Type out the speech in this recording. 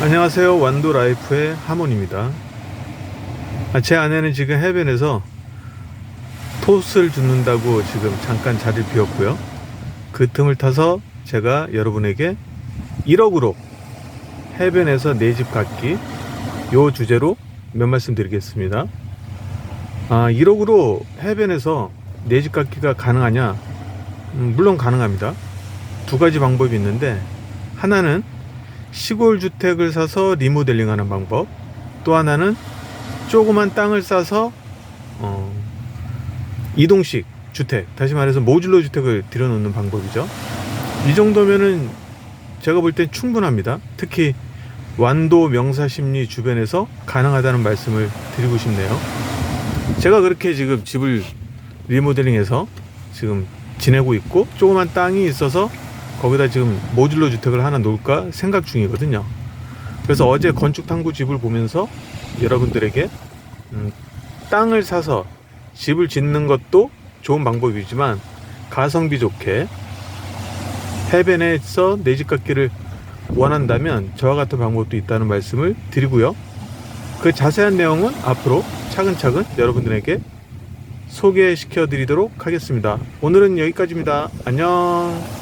안녕하세요. 완도 라이프의 하몬입니다. 아, 제 아내는 지금 해변에서 톳을 줍는다고 지금 잠깐 자리를 비웠고요. 그 틈을 타서 제가 여러분에게 1억으로 해변에서 내 집 갖기 요 주제로 몇 말씀 드리겠습니다. 아, 1억으로 해변에서 내 집 갖기가 가능하냐? 음, 물론 가능합니다. 두 가지 방법이 있는데 하나는 시골 주택을 사서 리모델링 하는 방법 또 하나는 조그만 땅을 싸서 어, 이동식 주택 다시 말해서 모듈러 주택을 들여놓는 방법이죠. 이 정도면은 제가 볼 땐 충분합니다. 특히 완도 명사심리 주변에서 가능하다는 말씀을 드리고 싶네요. 제가 그렇게 지금 집을 리모델링해서 지금 지내고 있고 조그만 땅이 있어서 거기다 지금 모듈러 주택을 하나 놓을까 생각 중이거든요. 그래서 어제 건축 탐구 집을 보면서 여러분들에게 음, 땅을 사서 집을 짓는 것도 좋은 방법이지만 가성비 좋게 해변에서 내 집 갖기를 원한다면 저와 같은 방법도 있다는 말씀을 드리고요. 그 자세한 내용은 앞으로 차근차근 여러분들에게 소개시켜 드리도록 하겠습니다. 오늘은 여기까지입니다. 안녕.